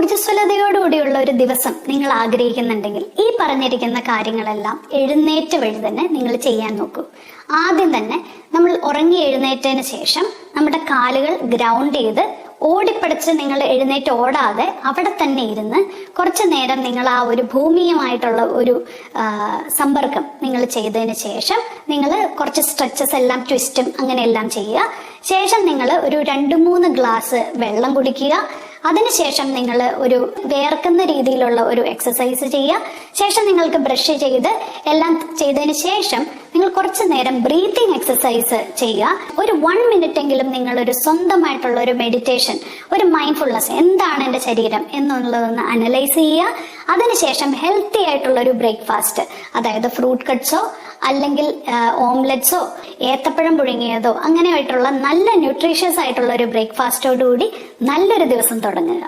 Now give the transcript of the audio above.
ഊർജസ്വലതയോടുകൂടിയുള്ള ഒരു ദിവസം നിങ്ങൾ ആഗ്രഹിക്കുന്നുണ്ടെങ്കിൽ ഈ പറഞ്ഞിരിക്കുന്ന കാര്യങ്ങളെല്ലാം എഴുന്നേറ്റ് വഴി തന്നെ നിങ്ങൾ ചെയ്യാൻ നോക്കൂ. ആദ്യം തന്നെ നമ്മൾ ഉറങ്ങി എഴുന്നേറ്റതിന് ശേഷം നമ്മുടെ കാലുകൾ ഗ്രൗണ്ട് ചെയ്ത് ഓടിപ്പടിച്ച് നിങ്ങൾ എഴുന്നേറ്റ് ഓടാതെ അവിടെ തന്നെ ഇരുന്ന് കുറച്ചു നേരം നിങ്ങൾ ആ ഒരു ഭൂമിയുമായിട്ടുള്ള ഒരു സമ്പർക്കം നിങ്ങൾ ചെയ്തതിന് ശേഷം നിങ്ങൾ കുറച്ച് സ്ട്രെച്ചസ് എല്ലാം ട്വിസ്റ്റും അങ്ങനെയെല്ലാം ചെയ്യുക. ശേഷം നിങ്ങൾ ഒരു രണ്ട് മൂന്ന് ഗ്ലാസ് വെള്ളം കുടിക്കുക. അതിനുശേഷം നിങ്ങൾ ഒരു വേർക്കുന്ന രീതിയിലുള്ള ഒരു എക്സസൈസ് ചെയ്യുക. ശേഷം നിങ്ങൾക്ക് ബ്രഷ് ചെയ്ത് എല്ലാം ചെയ്തതിന് ശേഷം നിങ്ങൾ കുറച്ചു നേരം ബ്രീത്തിങ് എക്സസൈസ് ചെയ്യുക. ഒരു വൺ മിനിറ്റ് എങ്കിലും നിങ്ങൾ ഒരു സ്വന്തമായിട്ടുള്ള ഒരു മെഡിറ്റേഷൻ ഒരു മൈൻഡ്ഫുൾനെസ് എന്താണ് എന്റെ ശരീരം എന്നുള്ളതൊന്ന് അനലൈസ് ചെയ്യുക. അതിനുശേഷം ഹെൽത്തി ആയിട്ടുള്ള ഒരു ബ്രേക്ക്ഫാസ്റ്റ് അതായത് ഫ്രൂട്ട് കട്ട്സോ അല്ലെങ്കിൽ ഓംലെറ്റ്സോ ഏത്തപ്പഴം പുഴുങ്ങിയതോ അങ്ങനെ അങ്ങനെയായിട്ടുള്ള നല്ല ന്യൂട്രീഷ്യസ് ആയിട്ടുള്ള ഒരു ബ്രേക്ക്ഫാസ്റ്റോടുകൂടി നല്ലൊരു ദിവസം തുടങ്ങുക.